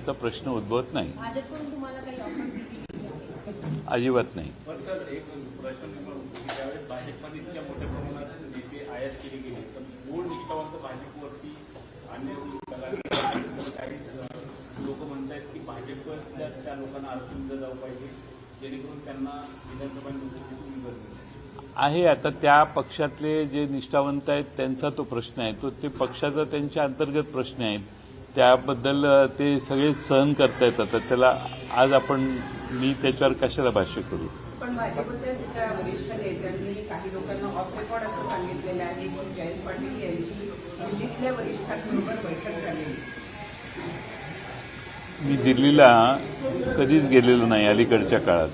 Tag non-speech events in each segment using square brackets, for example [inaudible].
त्याचा प्रश्न उद्भवत नाही? अजिबात नाही. आहे आता त्या पक्षातले जे निष्ठावंत आहेत त्यांचा तो प्रश्न आहे. तो ते पक्षाचा त्यांच्या अंतर्गत प्रश्न आहेत. त्याबद्दल ते सगळे सहन करतायत आता त्याला आज आपण मी त्याच्यावर कशाला भाष्य करू? पण भाजपच्या त्या वरिष्ठ नेत्यांनी काही लोकांना ऑफ रेकॉर्ड असं सांगितलेलं आहे की जयंत पाटील यांची दिल्लीतल्या वरिष्ठांबरोबर बैठक झालेली मी दिल्लीला कधीच गेलेलो नाही अलीकडच्या काळात.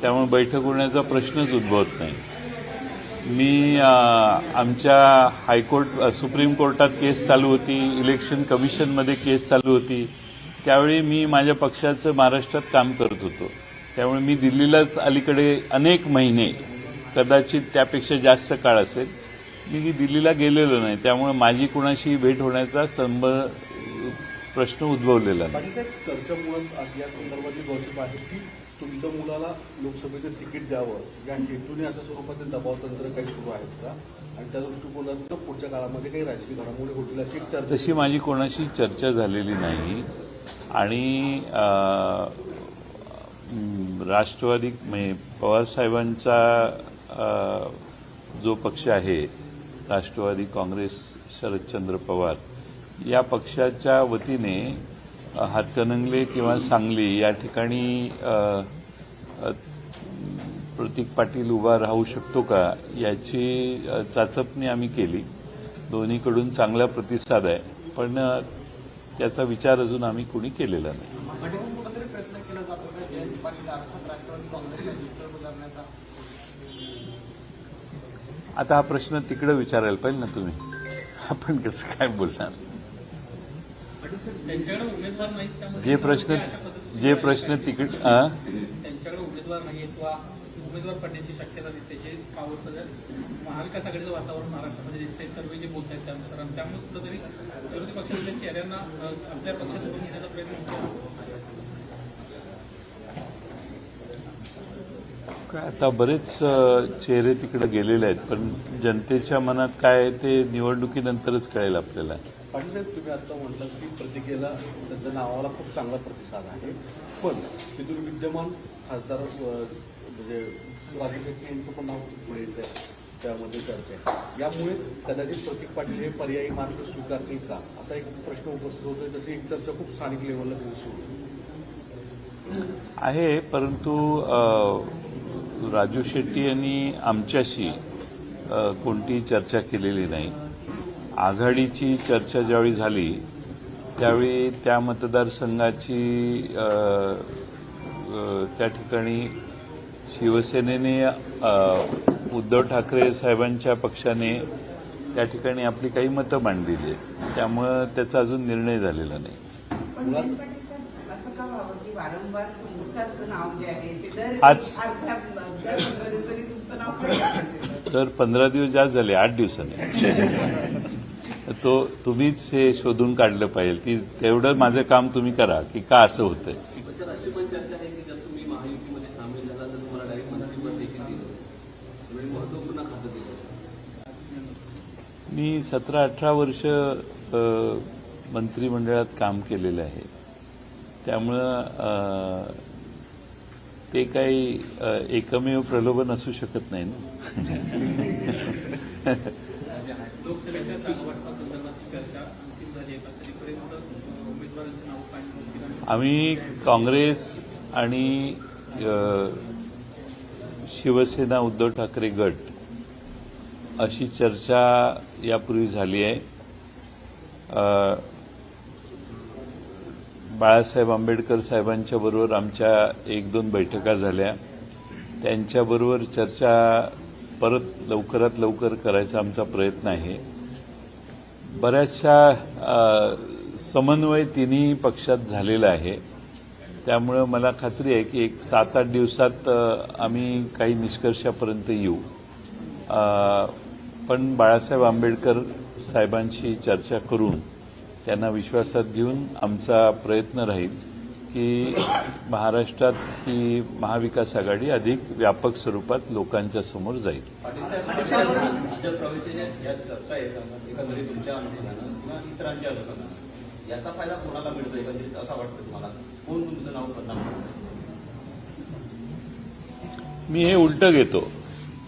त्यामुळे बैठक होण्याचा प्रश्नच उद्भवत नाही. मी आमच्या हायकोर्ट सुप्रीम कोर्टात केस चालू होती इलेक्शन कमिशनमध्ये केस चालू होती. त्यावेळी मी माझ्या पक्षाचं महाराष्ट्रात काम करत होतो. त्यामुळे मी दिल्लीलाच अलीकडे अनेक महिने कदाचित त्यापेक्षा जास्त काळ असेल मी दिल्लीला गेलेलो नाही. त्यामुळे माझी कुणाशी भेट होण्याचा संब प्रश्न उद्भवलेला नाही. बाकीच्या तुमच्या मुलाला लोकसभेचं तिकीट द्यावं. या हेतूने अशा स्वरूपाचे दबावतंत्र काही सुरू आहेत का? आणि त्या दृष्टिकोनातून पुढच्या काळामध्ये काही राजकीय घडामोडी होतील अशी चर्चा तशी माझी कोणाशी चर्चा झालेली नाही. आणि राष्ट्रवादी म्हणजे पवारसाहेबांचा जो पक्ष आहे राष्ट्रवादी काँग्रेस शरदचंद्र पवार या पक्षाच्या वतीने हातकणंगले किंवा सांगली या ठिकाणी प्रतीक पाटील उभा राहू शकतो का याची चाचपणी आम्ही केली. दोन्हीकडून चांगला प्रतिसाद आहे. पण त्याचा विचार अजून आम्ही कुणी केलेला नाही. आता हा प्रश्न तिकडे विचारायला पाहिजे ना तुम्ही. आपण कसं काय बोलणार? जे प्रश्न जे प्रश्न तिकडे उमेदवार पडण्याची शक्यता दिसते जे पावर सगळं महाविकास आघाडीचं वातावरण महाराष्ट्रामध्ये दिसते सर्व जे बोलत आहेत त्यानुसार आणि त्यामुळे कुठंतरी विरोधी पक्षाच्या चेहऱ्यांना आपल्या पक्षात उभं घेण्याचा प्रयत्न काय आता बरेच चेहरे तिकडे गेलेले आहेत पण जनतेच्या मनात काय आहे ते निवडणुकीनंतरच कळेल आपल्याला. पाटील साहेब तुम्ही आता म्हटलं की प्रतिकेला त्यांच्या नावाला खूप चांगला प्रतिसाद आहे. पण तिथून विद्यमान खासदार म्हणजे राजकीय पण नाव पुढे येत आहे त्यामध्ये चर्चा आहे यामुळे कदाचित प्रतीक पाटील हे पर्यायी मार्ग स्वीकारतील का? असा एक प्रश्न उपस्थित होतोय. तशी एक चर्चा खूप स्थानिक लेवलला सुरू आहे. परंतु राजू शेट्टी यांनी आमच्याशी कोणतीही चर्चा केलेली नाही. आघाडीची चर्चा ज्यावेळी झाली त्यावेळी त्या मतदारसंघाची त्या ठिकाणी शिवसेनेने उद्धव ठाकरे साहेबांच्या पक्षाने त्या ठिकाणी आपली काही मतं मांडलेली आहेत. त्यामुळं त्याचा अजून निर्णय झालेला नाही. आज-? तर पंधरा दिवस जास्त झाले आठ दिवसाने. तो तुम्हीच हे शोधून काढलं पाहिजे. ती तेवढं माझं काम तुम्ही करा की का असं होतंय सर अशी पण चर्चा आहे की जर तुम्ही महायुतीमध्ये सामील झाला तर तुम्हाला डायरेक्ट मंत्रिपद देखील दिलं म्हणजे महत्त्वपूर्ण खातं दिलं मी सतरा अठरा वर्ष मंत्रिमंडळात काम केलेलं आहे. त्यामुळं ते काही एकमेव प्रलोभन असू शकत नाही ना? [laughs] आम्ही काँग्रेस आणि शिवसेना उद्धव ठाकरे गट अशी चर्चा यापूर्वी झाली आहे. बाळासाहेब आंबेडकर साहेबांच्या बरोबर आमच्या एक दोन बैठका झाल्या. त्यांच्याबरोबर चर्चा परत लवकरात लवकर करायचा आमचा प्रयत्न आहे. बऱ्याचशा समन्वय तिन्ही पक्षात झालेला आहे. त्यामुळं मला खात्री आहे की एक सात आठ दिवसात आम्ही काही निष्कर्षापर्यंत येऊ. पण बाळासाहेब आंबेडकर साहेबांशी चर्चा करून त्यांना विश्वासात घेऊन आमचा प्रयत्न राहील की महाराष्ट्रात ही महाविकास आघाडी अधिक व्यापक स्वरूपात लोकांच्या समोर जाईल. याचा फायदा कोणाला मिळतो एकंदरीत असं वाटतं तुम्हाला कोण तुमचं नाव बदनाम मी हे उलटं घेतो.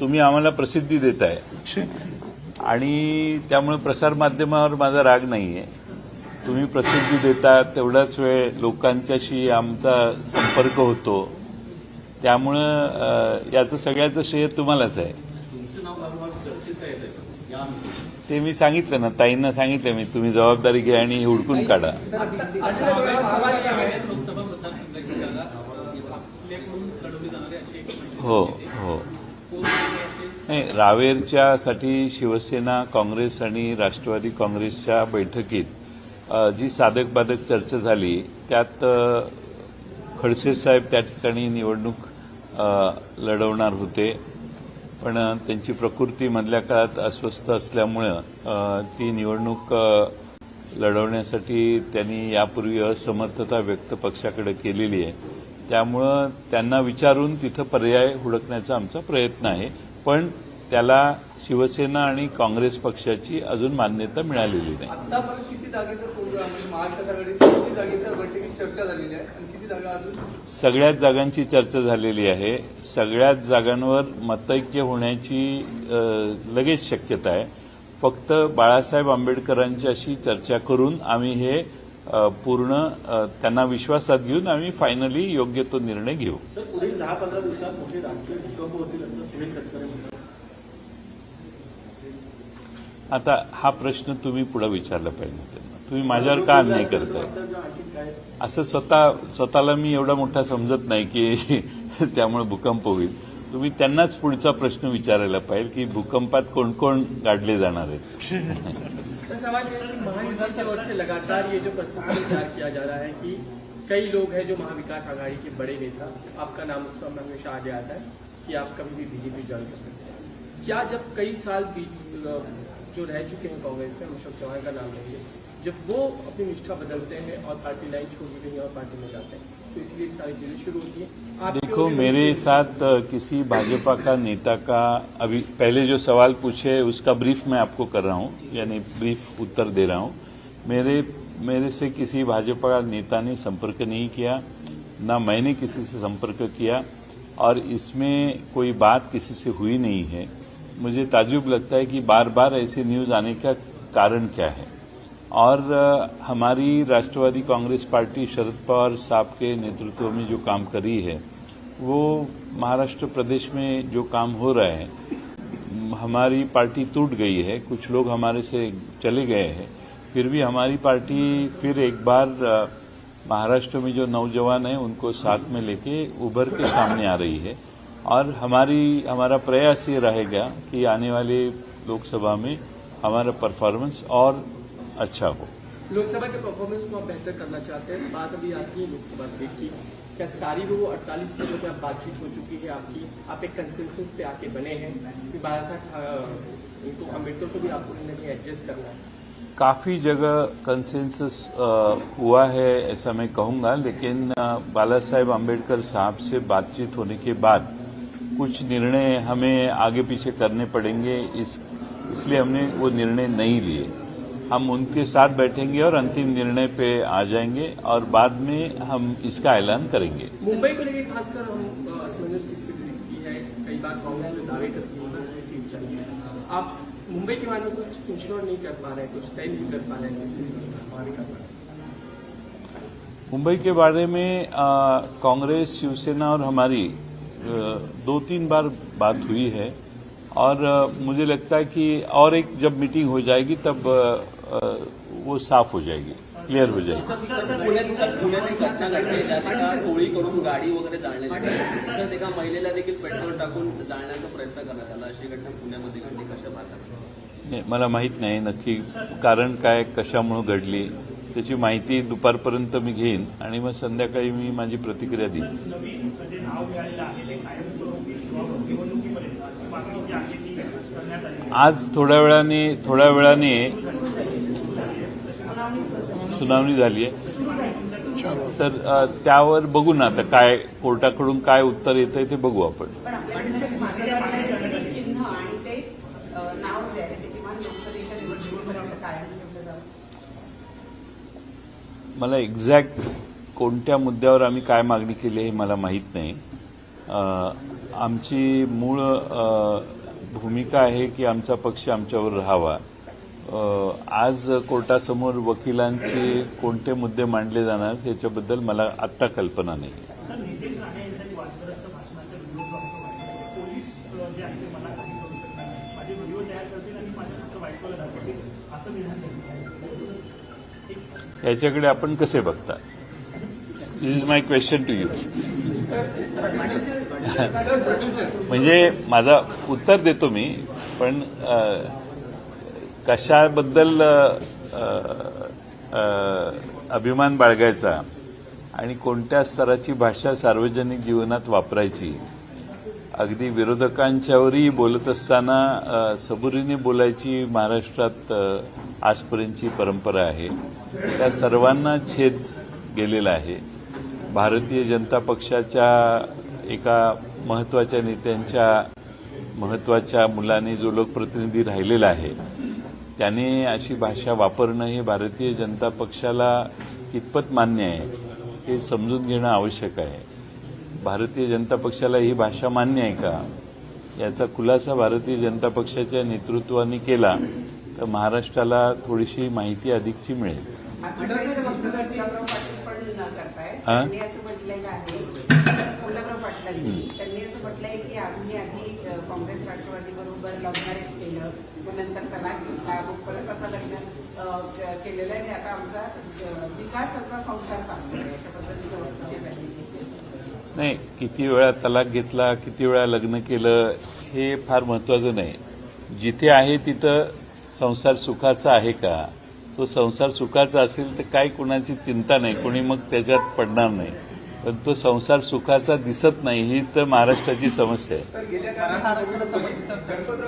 तुम्ही आम्हाला प्रसिद्धी देताय. आणि त्यामुळे प्रसारमाध्यमावर माझा राग नाहीये. तुम्ही प्रसिद्धी देता तेवढाच वेळ लोकांच्याशी आमचा संपर्क होतो. त्यामुळं याचं सगळ्याचं श्रेय तुम्हालाच आहे. आहे ते मी सांगितलं ना ताईंना सांगितलं मी तुम्ही जबाबदारी घ्या आणि हे हुडकून काढा. लोकसभा नाही रावेरच्यासाठी शिवसेना काँग्रेस आणि राष्ट्रवादी काँग्रेसच्या बैठकीत जी साधक बाधक चर्चा झाली त्यात खडसे साहेब त्या ठिकाणी निवडणूक लढवणार होते. पण त्यांची प्रकृती मधल्या काळात अस्वस्थ असल्यामुळं ती निवडणूक लढवण्यासाठी त्यांनी यापूर्वी असमर्थता व्यक्त पक्षाकडे केलेली आहे. त्यामुळं त्यांना विचारून तिथं पर्याय हुडकण्याचा आमचा प्रयत्न आहे. पण त्याला शिवसेना आणि काँग्रेस पक्षाची अजून मान्यता मिळालेली नाही. म्हणजे सगळ्याच जागांची चर्चा झालेली आहे. सगळ्याच जागांवर मतैक्य होण्याची लगेच शक्यता आहे. फक्त बाळासाहेब आंबेडकरांच्याशी चर्चा करून आम्ही हे पूर्ण त्यांना विश्वासात घेऊन आम्ही फायनली योग्य तो निर्णय घेऊ. सर पुढील दहा पंधरा दिवसात मोठे राजकीय भूकंप होतील असं सुनील तटकरे म्हणतात. आता हा प्रश्न तुम्ही पुढे विचारला पाहिजे त्यांना. तुम्ही माझ्यावर का अन्याय करताय? असं स्वतः स्वतःला मी एवढा मोठा समजत नाही की [laughs] त्यामुळे भूकंप होईल. तुम्ही त्यांनाच पुढचा प्रश्न विचारायला पाहिजे की भूकंपात कोण कोण गाडले जाणार आहेत? है [laughs] महाविकास की से लगातार ये जो प्रस्ताव तैयार किया जा रहा है कि कई लोग हैं जो महाविकास आघाड़ी के बड़े नेता, आपका नाम उस पर हमेशा आगे आता है कि आप कभी भी बीजेपी ज्वाइन कर सकते हैं। क्या जब कई साल जो रह चुके हैं कांग्रेस में, अशोक चौहान का नाम लेंगे, जब वो अपनी निष्ठा बदलते हैं और पार्टी लाइन छोड़ के कहीं और पार्टी में जाते हैं तो इसलिए सारी चीज़ें शुरू होती है। देखो, मेरे साथ किसी भाजपा का नेता का अभी पहले जो सवाल पूछे, उसका ब्रीफ मैं आपको कर रहा हूँ, यानी ब्रीफ उत्तर दे रहा हूँ। मेरे मेरे से किसी भाजपा का नेता ने संपर्क नहीं किया, ना मैंने किसी से संपर्क किया, और इसमें कोई बात किसी से हुई नहीं है। मुझे ताजुब लगता है कि बार बार ऐसी न्यूज़ आने का कारण क्या है। और हमारी राष्ट्रवादी कांग्रेस पार्टी शरद पवार साहब के नेतृत्व में जो काम करी है, वो महाराष्ट्र प्रदेश में जो काम हो रहा है हमारी पार्टी टूट गई है, कुछ लोग हमारे से चले गए हैं, फिर भी हमारी पार्टी फिर एक बार महाराष्ट्र में जो नौजवान हैं, उनको साथ में लेके उभर के सामने आ रही है। और हमारी, हमारा प्रयास ये रहेगा कि आने वाले लोकसभा में हमारा परफॉर्मेंस और अच्छा हो। लोकसभा के परफॉर्मेंस को आप बेहतर करना चाहते हैं बात अभी आती है लोकसभा सीट की। क्या सारी वो अड़तालीस सीटों पर आप बातचीत हो चुकी है आपकी? आप एक कंसेंसस पे आके बने हैं कि बाला साहब इनको अंबेडकर को भी आपको कहीं ना कहीं एडजस्ट करना है। काफ़ी जगह कंसेंसस हुआ है ऐसा मैं कहूँगा लेकिन बाला साहेब अंबेडकर साहब से बातचीत होने के बाद कुछ निर्णय हमें आगे पीछे करने पड़ेंगे इस इसलिए हमने वो निर्णय नहीं लिए। हम उनके साथ बैठेंगे और अंतिम निर्णय पे आ जाएँगे और बाद में हम इसका ऐलान करेंगे। मुंबई को लेकर खासकर हम असमंजस की स्थिति दिखती है। कई बार कांग्रेस जो दावे करती है सीट चाहिए। आप मुंबई के बारे में कुछ इंश्योर नहीं कर पा रहे कुछ तय नहीं कर पा रहे ऐसी स्थिति में महाविकास आघाड़ी। मुंबई के बारे में कांग्रेस शिवसेना और हमारी दो तीन बार बात हुई है। और मुझे लगता है कि और एक जब मीटिंग हो जाएगी तब वो साफ हो जाएगी क्लियर हो जाएगी. एका महिलेला देखील पेट्रोल टाकून जाळण्याचा प्रयत्न करण्यात आला अशी घटना पुण्यामध्ये घडली कशा नाही, मला माहीत नाही नक्की कारण काय कशामुळे घडली त्याची माहिती दुपारपर्यंत मी घेईन आणि मग संध्याकाळी मी माझी प्रतिक्रिया देईन. आज थोड्या वेळाने थोड्या वेळाने सुनावणी झाली आहे. तर त्यावर बघू ना आता काय कोर्टाकडून काय उत्तर येतंय ते बघू आपण. पण आपल्याकडे महाविकास चिन्ह आणि ते अ, नाव जे आहे ते ठेवलं जावं मला एक्झॅक्ट कोणत्या मुद्द्यावर आम्ही काय मागणी केली हे मला माहीत नाही. आमची मूळ भूमिका आहे की आमचा पक्ष आमच्यावर राहावा. आज कोर्टासमोर वकिलांचे कोणते मुद्दे मांडले जाणार याच्याबद्दल मला आत्ता कल्पना नाही याच्याकडे आपण कसे बघता this is my question to you म्हणजे माझा उत्तर देतो मी पण कशाबद्दल अभिमान बाळगायचा आणि कोणत्या स्तराची भाषा सार्वजनिक जीवनात वापरायची? अगदी विरोधकांच्यावरही बोलत असताना सबुरीने बोलायची महाराष्ट्रात आजपर्यंतची परंपरा आहे. त्या सर्वांना छेद गेलेला आहे. भारतीय जनता पक्षाच्या एका महत्त्वाच्या नेत्यांच्या महत्त्वाच्या मुलाने जो लोकप्रतिनिधी राहिलेला आहे त्याने अशी भाषा वापरणं हे भारतीय जनता पक्षाला कितपत मान्य आहे हे समजून घेणं आवश्यक आहे. भारतीय जनता पक्षाला ही भाषा मान्य आहे का? याचा खुलासा भारतीय जनता पक्षाच्या नेतृत्वाने केला तर महाराष्ट्राला थोडीशी माहिती अधिकची मिळेल. की आम्ही आधी काँग्रेस राष्ट्रवादी बरोबर केलं. मग नंतर तलाक घेतला मग परत आता लग्न केलेलं आहे. आता आमचा विकासाचा संसार त्यांनी केलं नाही किती वेळा तलाक घेतला किती वेळा लग्न केलं हे फार महत्वाचं नाही. जिथे आहे तिथं संसार सुखाचा आहे का? तो संसार सुखाचा असेल तर काय कुणाची चिंता नाही. कोणी मग त्याच्यात पडणार नाही. पण तो संसार सुखाचा दिसत नाही ही तर महाराष्ट्राची समस्या आहे.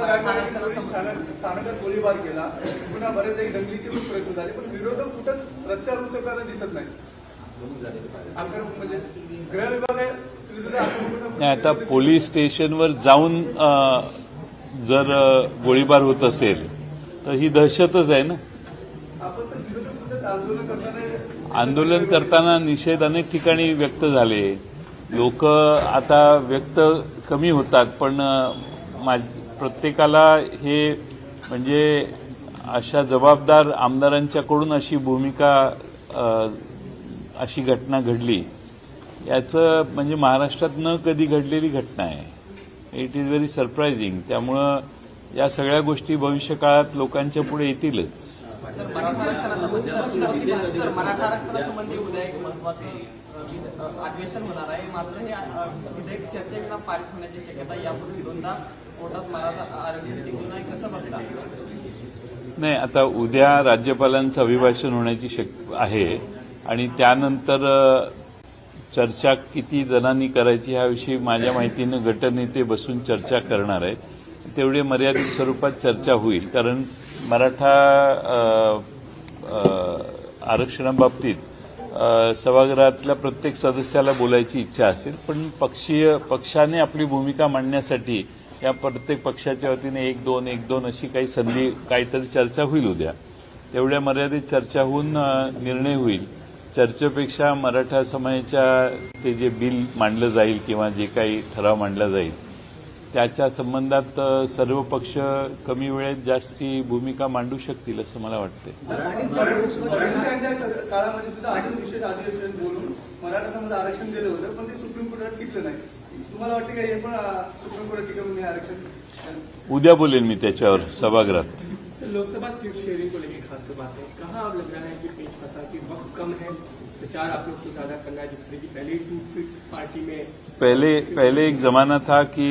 स्थानकात गोळीबार केला. पुन्हा बरेच काही दंगलीचे पण प्रयत्न झाले पण विरोधक कुठंच रस्त्यावर उतरताना दिसत नाही. म्हणजे गृह विभाग नाही आता पोलीस स्टेशनवर जाऊन जर गोळीबार होत असेल तर ही दहशतच आहे ना. आंदोलन करताना निषेध अनेक ठिकाणी व्यक्त झाले. लोक आता व्यक्त कमी होतात पण प्रत्येकाला हे म्हणजे अशा जबाबदार आमदारांच्याकडून अशी भूमिका अशी घटना घडली याचं म्हणजे महाराष्ट्रात न कधी घडलेली घटना आहे इट इज व्हेरी सरप्रायझिंग त्यामुळं या सगळ्या गोष्टी भविष्यकाळात लोकांच्या पुढे येतीलच अधिवेशन होणार आहे मात्र हे विधेयक चर्चेविना पारित होण्याची शक्यता यापूर्वी दोनदा नाही आता उद्या राज्यपालांचं अभिभाषण होण्याची शक आहे आणि त्यानंतर चर्चा किती जणांनी करायची ह्याविषयी माझ्या माहितीनं गटनेते बसून चर्चा करणार आहेत. तेवढे मर्यादित स्वरूपात चर्चा होईल कारण मराठा आरक्षणाबाबतीत सभागृहातल्या प्रत्येक सदस्याला बोलायची इच्छा असेल पण पक्षीय पक्षाने आपली भूमिका मांडण्यासाठी या प्रत्येक पक्षाच्या वतीने एक दोन एक दोन अशी काही संधी काहीतरी चर्चा होईल उद्या. तेवढ्या मर्यादित चर्चा होऊन निर्णय होईल. चर्चेपेक्षा मराठा समाजाच्या ते जे बिल मांडलं जाईल किंवा जे काही ठराव मांडला जाईल त्याच्या संबंधात सर्व पक्ष कमी वेळेत जास्ती भूमिका मांडू शकतील असं मला वाटतं ते तुम्हाला वाटतं का हे पण सुप्रीम कोर्टात आरक्षण? उद्या बोलेन मी त्याच्यावर सभागृहात. लोकसभा सीट शेयरिंग को लेकर खासकर बात है। कहाँ अब लग रहा है कि पेच फंसा की वक्त कम है? प्रचार आप लोग को ज़्यादा करना है जिस तरह की पहले ही टूट फिट पार्टी में पहले पहले एक जमाना था कि